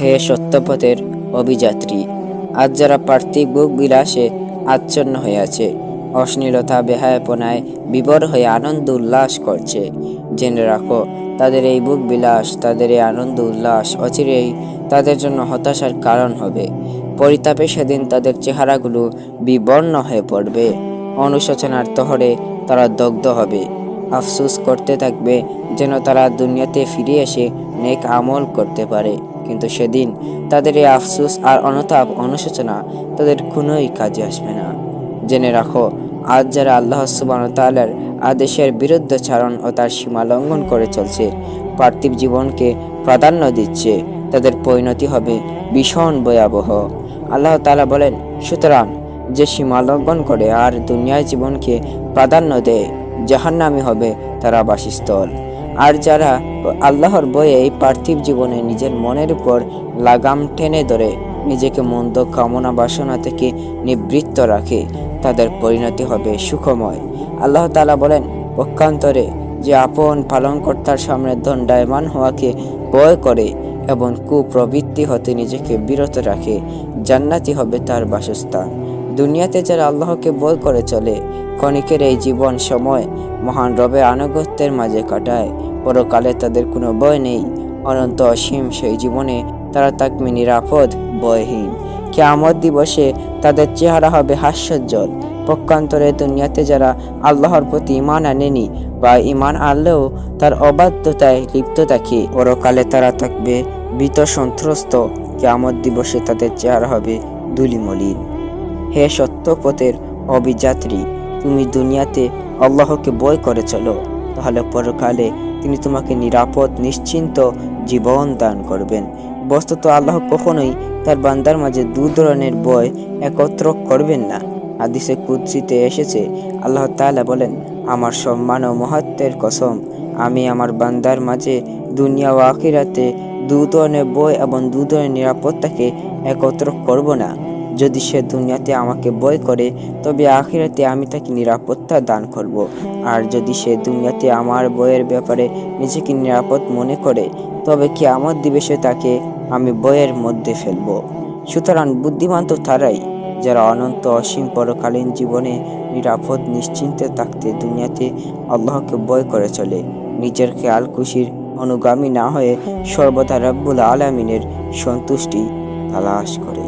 হে সত্যপথের অভিযাত্রী, আজ যারা পার্থিব বুক বিলাসে আচ্ছন্ন হয়ে আছে, অশ্লীলতা, বেহায়াপনায় বিবর হয়ে আনন্দ উল্লাস করছে। জেনে রাখো, তাদের এই বুক বিলাস, তাদের এই আনন্দ উল্লাস অচিরেই তাদের জন্য হতাশার কারণ হবে। পরিতাপে সেদিন তাদের চেহারাগুলো বিবর্ণ হয়ে পড়বে। অনুশোচনার তহরে তারা দগ্ধ হবে। আফসুস করতে থাকবে যেন তারা দুনিয়াতে ফিরে এসে নেক আমল করতে পারে। কিন্তু সেদিন তাদের এই আফসুস আর অনতাপ অনুশোচনা তাদের কোনোই কাজে আসবে না। জেনে রাখো, আজ যারা আল্লাহ সুবান তাল্লার আদেশের বিরুদ্ধাচারণ ও তার সীমা লঙ্ঘন করে চলছে, পার্থিব জীবনকে প্রাধান্য দিচ্ছে, তাদের পরিণতি হবে ভীষণ ভয়াবহ। আল্লাহ তালা বলেন, সুতরাং যে সীমা লঙ্ঘন করে আর দুনিয়ার জীবনকে প্রাধান্য দেয়, জাহান্নামি হবে তারা বাসস্থল আর যারা আল্লাহর বয়ে এই পার্থিব জীবনে নিজের মনের উপর লাগাম টেনে ধরে, নিজেকে মন্দ কামনা বাসনা থেকে নিবৃত্ত রাখে, তাদের পরিণতি হবে সুখময়। আল্লাহ তালা বলেন, পক্ষান্তরে যে আপন পালনকর্তার সামনে দণ্ডায়মান হওয়াকে ভয় করে এবং কুপ্রবৃত্তি হতে নিজেকে বিরত রাখে, জান্নাতি হবে তার বাসস্থান। দুনিয়াতে যারা আল্লাহকে বই করে চলে, ক্ষণিকের এই জীবন সময় মহান রবে আনুগত্যের মাঝে কাটায়। পরকালে তাদের কোনো ভয় নেই, অনন্ত অসীম সেই জীবনে তারা থাকবে নিরাপদ, ভয়হীন। কেয়ামত দিবসে তাদের চেহারা হবে হাস্যজ্জ্বল। পক্ষান্তরে দুনিয়াতে যারা আল্লাহর প্রতি ইমান আনেনি বা ইমান আনলেও তার অবাধ্যতায় লিপ্ত থাকে, পরকালে তারা থাকবে ভীত সন্ত্রস্ত। কেয়ামত দিবসে তাদের চেহারা হবে ধুলিমলিন। হে সত্যপথের অভিযাত্রী, তুমি দুনিয়াতে আল্লাহকে বই করে চলো। তাহলে পরকালে তিনি তোমাকে নিরাপদ, নিশ্চিন্ত জীবন দান করবেন। বস্তুত আল্লাহ কখনোই তার বান্দার মাঝে দু ধরনের বই একত্র করবেন না। আদিসে কুৎসিতে এসেছে, আল্লাহ তালা বলেন, আমার সম্মান ও মহাত্মের কসম, আমি আমার বান্দার মাঝে দুনিয়া ও আখিরাতে দু ধরনের বই এবং দু ধরনের নিরাপত্তাকে একত্র করব না। যদি সে দুনিয়াতে আমাকে বই করে, তবে আখিরাতে আমি তাকে নিরাপত্তা দান করব। আর যদি সে দুনিয়াতে আমার বইয়ের ব্যাপারে নিজেকে নিরাপদ মনে করে, তবে কি আমার দিবসে তাকে আমি বইয়ের মধ্যে ফেলব। সুতরাং বুদ্ধিমান তো তারাই, যারা অনন্ত অসীম পরকালীন জীবনে নিরাপদ, নিশ্চিন্তে থাকতে দুনিয়াতে আল্লাহকে বয় করে চলে। নিজের খেয়াল খুশির অনুগামী না হয়ে সর্বদা রব্বুল আলমিনের সন্তুষ্টি তালাশ করে।